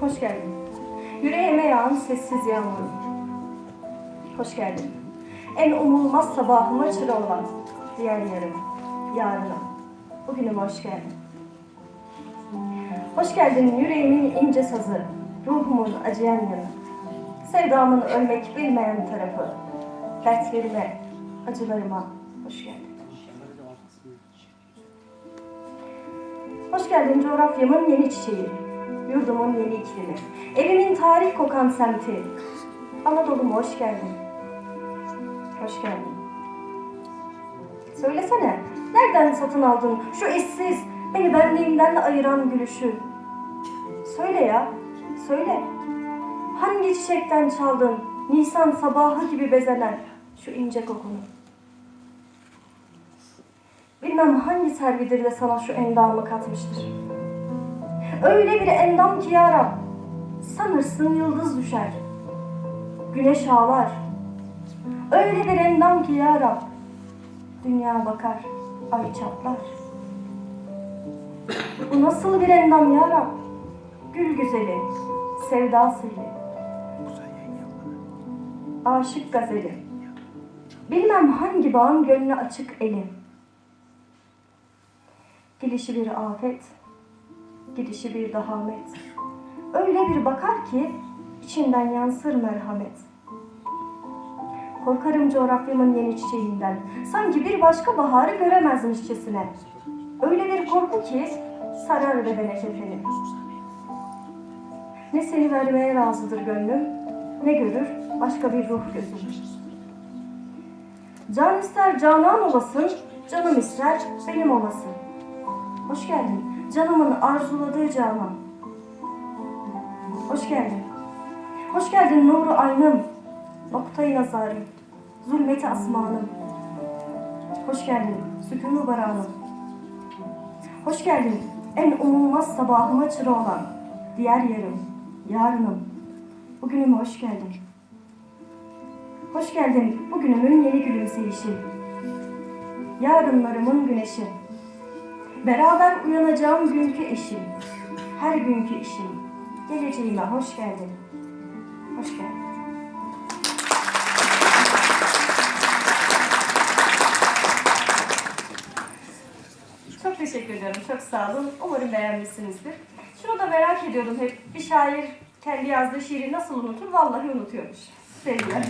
Hoş geldin. Yüreğime yağan sessiz yağmur. Hoş geldin. En umulmaz sabahıma çıra olan diğer yarım, yarınım. Bugünüme hoş geldin. Hoş geldin yüreğimin ince sazı, ruhumun acıyan yanı. Sevdamın ölmek bilmeyen tarafı, dertlerime, acılarıma hoş geldin. Hoş geldin coğrafyamın yeni çiçeği, yurdumun yeni iklimi, evimin tarih kokan semti. Anadolu'ma hoş geldin. Hoş geldin. Söylesene, nereden satın aldın şu eşsiz, beni benliğimden ayıran gülüşü? Söyle ya, söyle. Hangi çiçekten çaldın Nisan sabahı gibi bezelen şu ince kokunu? Bilmem hangi servidir de sana şu endamı katmıştır. Öyle bir endam ki ya Rab, sanırsın yıldız düşer. Güneş ağlar. Öyle bir endam ki ya Rab, dünya bakar, ay çatlar. Bu nasıl bir endam ya Rab? Gül güzeli, sevda seli, aşık gazeli. Bilmem hangi bağın gönlü açık elim. Gelişi bir afet, gidişi bir dahamet. Öyle bir bakar ki içinden yansır merhamet. Korkarım coğrafyamın yeni çiçeğinden. Sanki bir başka baharı göremezmişçesine. Öyle bir korku ki sarar bedene kefeni. Ne seni vermeye razıdır gönlüm, ne görür başka bir ruh gözüm. Can ister canan olasın, canım ister benim olasın. Hoş geldin, canımın arzuladığı canan. Hoş geldin. Hoş geldin nuru aynım, noktayı nazarım, zulmeti asmanım. Hoş geldin, sükûnu baranım. Hoş geldin, en umulmaz sabahıma çıra olan diğer yarım, yarınım. Bugünüme hoş geldin. Hoş geldin bugünümün yeni gülümseyişi. Yarınlarımın güneşi. Beraber uyanacağım günkü eşim. Her günkü işim. Geleceğime hoş geldin. Hoş geldin. Çok teşekkür ederim. Çok sağ olun. Umarım beğenmişsinizdir. Şunu da merak ediyordum hep. Bir şair kendi yazdığı şiiri nasıl unutur? Vallahi unutuyormuş. Sevgiler.